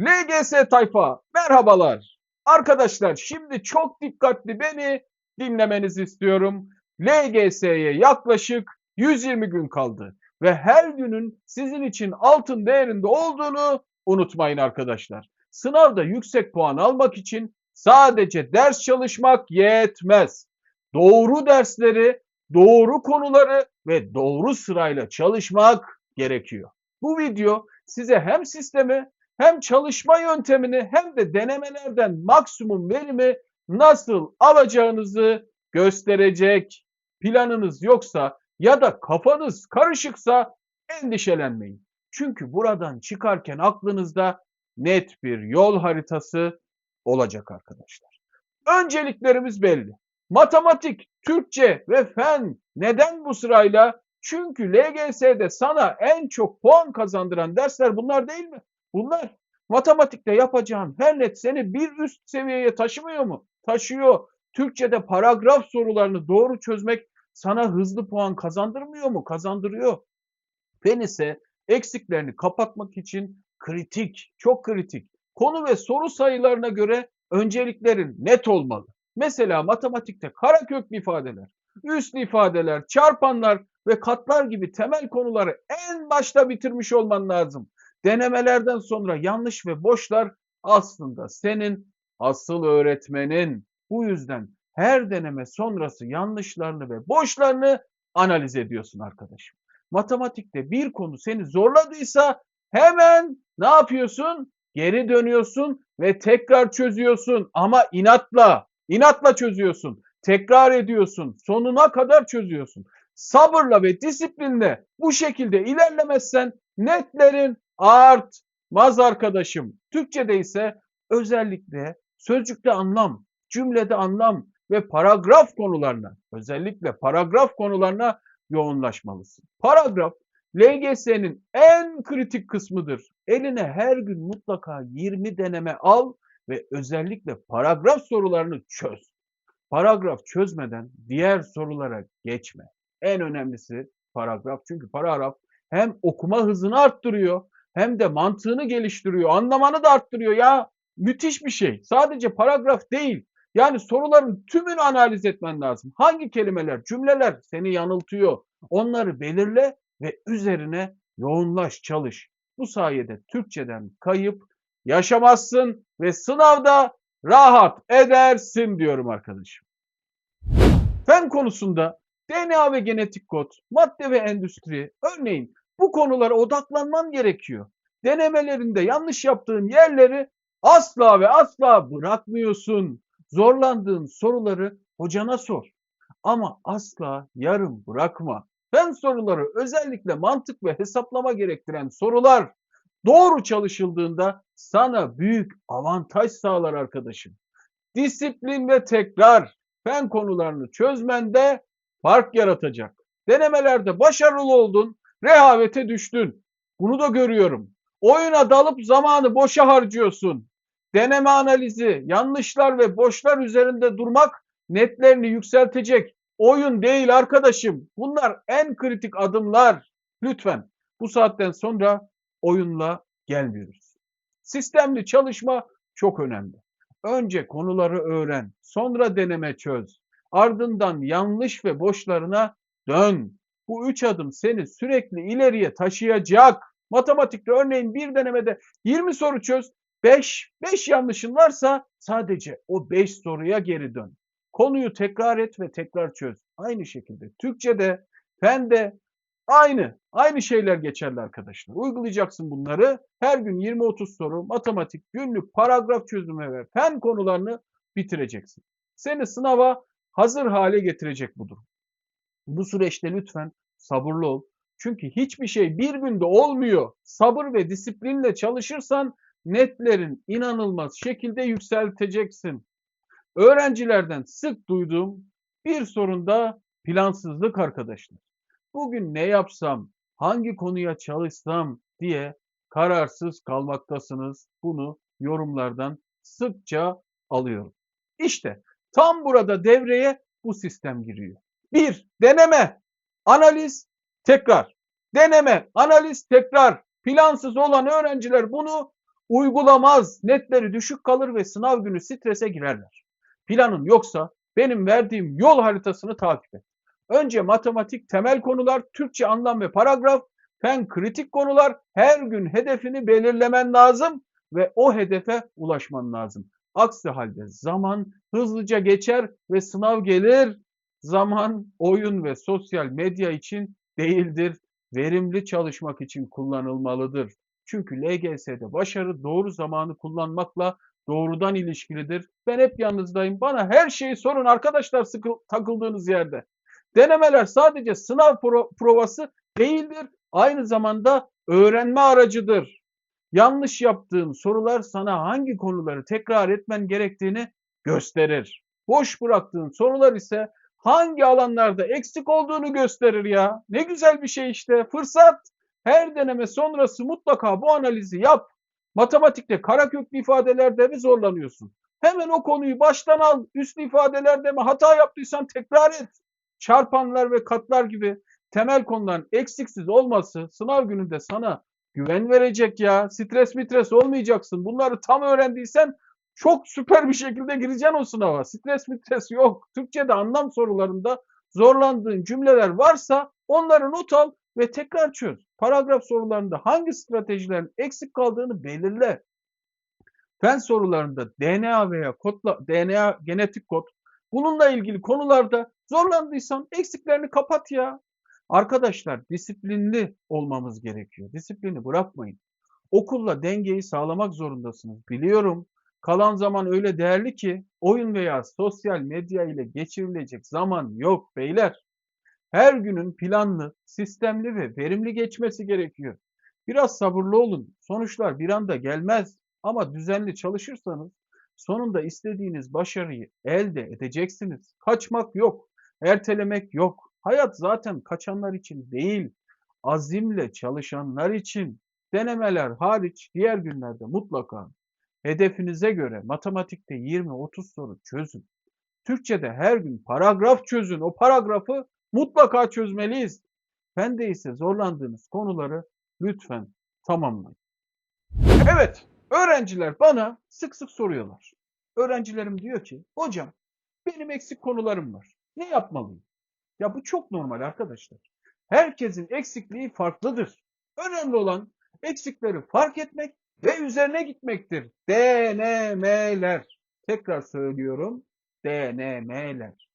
LGS tayfa merhabalar. Arkadaşlar şimdi çok dikkatli beni dinlemenizi istiyorum. LGS'ye yaklaşık 120 gün kaldı ve her günün sizin için altın değerinde olduğunu unutmayın arkadaşlar. Sınavda yüksek puan almak için sadece ders çalışmak yetmez. Doğru dersleri, doğru konuları ve doğru sırayla çalışmak gerekiyor. Bu video size hem sistemi hem çalışma yöntemini hem de denemelerden maksimum verimi nasıl alacağınızı gösterecek. Planınız yoksa ya da kafanız karışıksa endişelenmeyin. Çünkü buradan çıkarken aklınızda net bir yol haritası olacak arkadaşlar. Önceliklerimiz belli. Matematik, Türkçe ve fen neden bu sırayla? Çünkü LGS'de sana en çok puan kazandıran dersler bunlar değil mi? Bunlar matematikte yapacağın her net seni bir üst seviyeye taşımıyor mu? Taşıyor. Türkçe'de paragraf sorularını doğru çözmek sana hızlı puan kazandırmıyor mu? Kazandırıyor. Fen ise eksiklerini kapatmak için kritik, çok kritik. Konu ve soru sayılarına göre önceliklerin net olmalı. Mesela matematikte karaköklü ifadeler, üslü ifadeler, çarpanlar ve katlar gibi temel konuları en başta bitirmiş olman lazım. Denemelerden sonra yanlış ve boşlar aslında senin asıl öğretmenin. Bu yüzden her deneme sonrası yanlışlarını ve boşlarını analiz ediyorsun arkadaşım. Matematikte bir konu seni zorladıysa hemen ne yapıyorsun? Geri dönüyorsun ve tekrar çözüyorsun ama inatla, inatla çözüyorsun. Tekrar ediyorsun, sonuna kadar çözüyorsun. Sabırla ve disiplinle bu şekilde ilerlemezsen netlerin artmaz arkadaşım. Türkçe'de ise özellikle sözcükte anlam, cümlede anlam ve paragraf konularına, özellikle paragraf konularına yoğunlaşmalısın. Paragraf LGS'nin en kritik kısmıdır. Eline her gün mutlaka 20 deneme al ve özellikle paragraf sorularını çöz. Paragraf çözmeden diğer sorulara geçme. En önemlisi paragraf. Çünkü paragraf hem okuma hızını arttırıyor hem de mantığını geliştiriyor. Anlamanı da arttırıyor ya. Müthiş bir şey. Sadece paragraf değil. Yani soruların tümünü analiz etmen lazım. Hangi kelimeler, cümleler seni yanıltıyor? Onları belirle ve üzerine yoğunlaş, çalış. Bu sayede Türkçeden kayıp yaşamazsın ve sınavda rahat edersin diyorum arkadaşım. Fen konusunda DNA ve genetik kod, madde ve endüstri, örneğin bu konulara odaklanman gerekiyor. Denemelerinde yanlış yaptığın yerleri asla ve asla bırakmıyorsun. Zorlandığın soruları hocana sor. Ama asla yarım bırakma. Fen soruları özellikle mantık ve hesaplama gerektiren sorular doğru çalışıldığında sana büyük avantaj sağlar arkadaşım. Disiplin ve tekrar fen konularını çözmende fark yaratacak. Denemelerde başarılı oldun, rehavete düştün. Bunu da görüyorum. Oyuna dalıp zamanı boşa harcıyorsun. Deneme analizi, yanlışlar ve boşlar üzerinde durmak netlerini yükseltecek. Oyun değil arkadaşım. Bunlar en kritik adımlar. Lütfen bu saatten sonra oyunla gelmiyoruz. Sistemli çalışma çok önemli. Önce konuları öğren, sonra deneme çöz. Ardından yanlış ve boşlarına dön. Bu üç adım seni sürekli ileriye taşıyacak. Matematikte örneğin bir denemede 20 soru çöz. 5, 5 yanlışın varsa sadece o 5 soruya geri dön. Konuyu tekrar et ve tekrar çöz. Aynı şekilde Türkçe'de, fende aynı, aynı şeyler geçerli arkadaşlar. Uygulayacaksın bunları. Her gün 20-30 soru matematik, günlük, paragraf çözümü ve fen konularını bitireceksin. Seni sınava hazır hale getirecek bu durum. Bu süreçte lütfen sabırlı ol. Çünkü hiçbir şey bir günde olmuyor. Sabır ve disiplinle çalışırsan netlerin inanılmaz şekilde yükselteceksin. Öğrencilerden sık duyduğum bir sorun da plansızlık arkadaşlar. Bugün ne yapsam, hangi konuya çalışsam diye kararsız kalmaktasınız. Bunu yorumlardan sıkça alıyorum. İşte tam burada devreye bu sistem giriyor. Bir, deneme, analiz, tekrar. Deneme, analiz, tekrar. Plansız olan öğrenciler bunu uygulamaz, netleri düşük kalır ve sınav günü strese girerler. Planın yoksa benim verdiğim yol haritasını takip et. Önce matematik temel konular, Türkçe anlam ve paragraf, fen kritik konular, her gün hedefini belirlemen lazım ve o hedefe ulaşman lazım. Aksi halde zaman hızlıca geçer ve sınav gelir. Zaman oyun ve sosyal medya için değildir. Verimli çalışmak için kullanılmalıdır. Çünkü LGS'de başarı doğru zamanı kullanmakla doğrudan ilişkilidir. Ben hep yanınızdayım. Bana her şeyi sorun arkadaşlar sıkı, takıldığınız yerde. Denemeler sadece sınav pro provası değildir. Aynı zamanda öğrenme aracıdır. Yanlış yaptığın sorular sana hangi konuları tekrar etmen gerektiğini gösterir. Boş bıraktığın sorular ise hangi alanlarda eksik olduğunu gösterir ya. Ne güzel bir şey işte. Fırsat. Her deneme sonrası mutlaka bu analizi yap. Matematikte karaköklü ifadelerde mi zorlanıyorsun? Hemen o konuyu baştan al. Üslü ifadelerde mi hata yaptıysan tekrar et. Çarpanlar ve katlar gibi temel konuların eksiksiz olması sınav gününde sana güven verecek ya. Stres mitres olmayacaksın. Bunları tam öğrendiysen çok süper bir şekilde gireceksin o sınava. Stres mitres yok. Türkçe'de anlam sorularında zorlandığın cümleler varsa onları not al ve tekrar çöz. Paragraf sorularında hangi stratejilerin eksik kaldığını belirle. Fen sorularında DNA veya kodla, DNA genetik kod bununla ilgili konularda zorlandıysan eksiklerini kapat ya. Arkadaşlar disiplinli olmamız gerekiyor. Disiplini bırakmayın. Okulla dengeyi sağlamak zorundasınız. Biliyorum. Kalan zaman öyle değerli ki oyun veya sosyal medya ile geçirilecek zaman yok beyler. Her günün planlı, sistemli ve verimli geçmesi gerekiyor. Biraz sabırlı olun. Sonuçlar bir anda gelmez ama düzenli çalışırsanız sonunda istediğiniz başarıyı elde edeceksiniz. Kaçmak yok, ertelemek yok. Hayat zaten kaçanlar için değil, azimle çalışanlar için. Denemeler hariç diğer günlerde mutlaka hedefinize göre matematikte 20-30 soru çözün. Türkçe'de her gün paragraf çözün. O paragrafı mutlaka çözmeliyiz. Fende ise zorlandığınız konuları lütfen tamamlayın. Evet, öğrenciler bana sık sık soruyorlar. Öğrencilerim diyor ki, hocam benim eksik konularım var. Ne yapmalıyım? Ya bu çok normal arkadaşlar. Herkesin eksikliği farklıdır. Önemli olan eksikleri fark etmek ve üzerine gitmektir. Denemeler. Tekrar söylüyorum. Denemeler.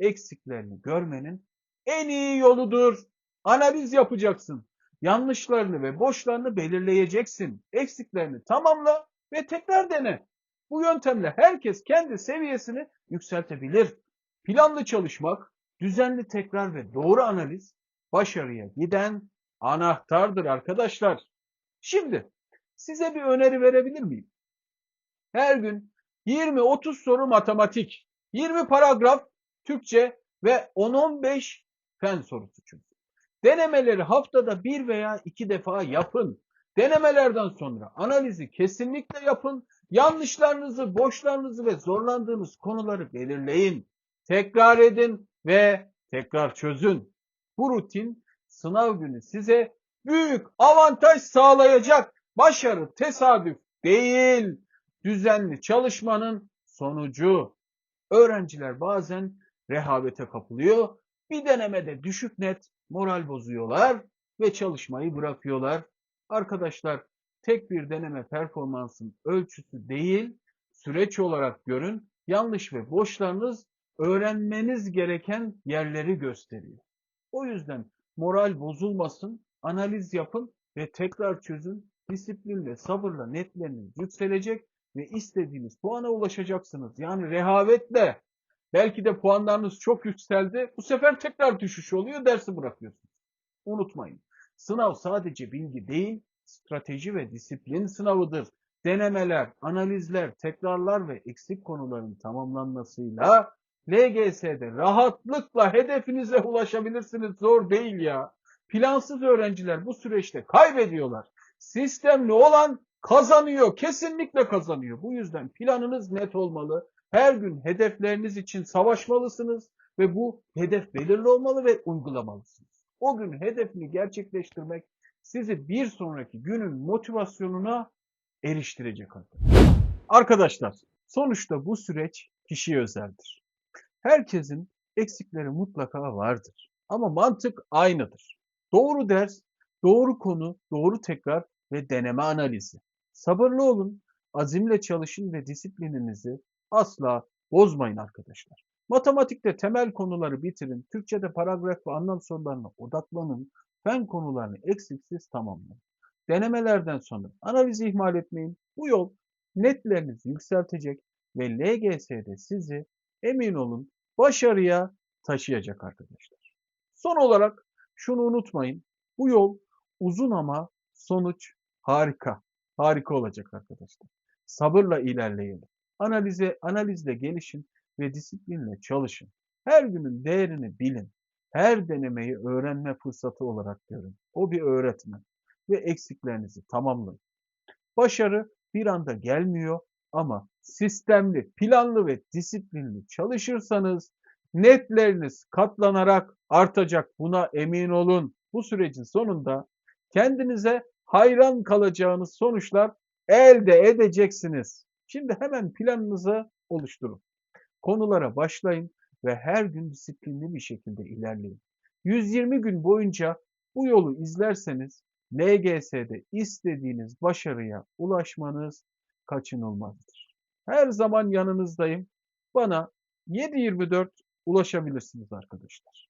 Eksiklerini görmenin en iyi yoludur. Analiz yapacaksın. Yanlışlarını ve boşlarını belirleyeceksin. Eksiklerini tamamla ve tekrar dene. Bu yöntemle herkes kendi seviyesini yükseltebilir. Planlı çalışmak, düzenli tekrar ve doğru analiz başarıya giden anahtardır arkadaşlar. Şimdi size bir öneri verebilir miyim? Her gün 20-30 soru matematik, 20 paragraf Türkçe ve 10-15 fen sorusu çözün. Denemeleri haftada bir veya iki defa yapın. Denemelerden sonra analizi kesinlikle yapın. Yanlışlarınızı, boşlarınızı ve zorlandığınız konuları belirleyin. Tekrar edin ve tekrar çözün. Bu rutin sınav günü size büyük avantaj sağlayacak. Başarı tesadüf değil, düzenli çalışmanın sonucu. Öğrenciler bazen rehavete kapılıyor. Bir denemede düşük net moral bozuyorlar ve çalışmayı bırakıyorlar. Arkadaşlar tek bir deneme performansın ölçüsü değil, süreç olarak görün. Yanlış ve boşlarınız öğrenmeniz gereken yerleri gösteriyor. O yüzden moral bozulmasın, analiz yapın ve tekrar çözün. Disiplinle, sabırla netleriniz yükselecek ve istediğiniz puana ulaşacaksınız. Yani rehavetle belki de puanlarınız çok yükseldi. Bu sefer tekrar düşüş oluyor, dersi bırakıyorsunuz. Unutmayın. Sınav sadece bilgi değil, strateji ve disiplin sınavıdır. Denemeler, analizler, tekrarlar ve eksik konuların tamamlanmasıyla LGS'de rahatlıkla hedefinize ulaşabilirsiniz. Zor değil ya. Plansız öğrenciler bu süreçte kaybediyorlar. Sistemli olan kazanıyor. Kesinlikle kazanıyor. Bu yüzden planınız net olmalı. Her gün hedefleriniz için savaşmalısınız ve bu hedef belirli olmalı ve uygulamalısınız. O gün hedefini gerçekleştirmek sizi bir sonraki günün motivasyonuna eriştirecek arkadaşlar. Arkadaşlar sonuçta bu süreç kişiye özeldir. Herkesin eksikleri mutlaka vardır. Ama mantık aynıdır. Doğru ders, doğru konu, doğru tekrar ve deneme analizi. Sabırlı olun, azimle çalışın ve disiplininizi asla bozmayın arkadaşlar. Matematikte temel konuları bitirin, Türkçede paragraf ve anlam sorularına odaklanın, fen konularını eksiksiz tamamlayın. Denemelerden sonra analizi ihmal etmeyin. Bu yol netlerinizi yükseltecek ve LGS'de sizi emin olun başarıya taşıyacak arkadaşlar. Son olarak şunu unutmayın. Bu yol uzun ama sonuç harika. Harika olacak arkadaşlar. Sabırla ilerleyelim. Analize, analizle gelişin ve disiplinle çalışın. Her günün değerini bilin. Her denemeyi öğrenme fırsatı olarak görün. O bir öğretmen ve eksiklerinizi tamamlayın. Başarı bir anda gelmiyor ama sistemli, planlı ve disiplinli çalışırsanız netleriniz katlanarak artacak. Buna emin olun. Bu sürecin sonunda kendinize hayran kalacağınız sonuçlar elde edeceksiniz. Şimdi hemen planınızı oluşturun. Konulara başlayın ve her gün disiplinli bir şekilde ilerleyin. 120 gün boyunca bu yolu izlerseniz LGS'de istediğiniz başarıya ulaşmanız kaçınılmazdır. Her zaman yanınızdayım. Bana 7/24 ulaşabilirsiniz arkadaşlar.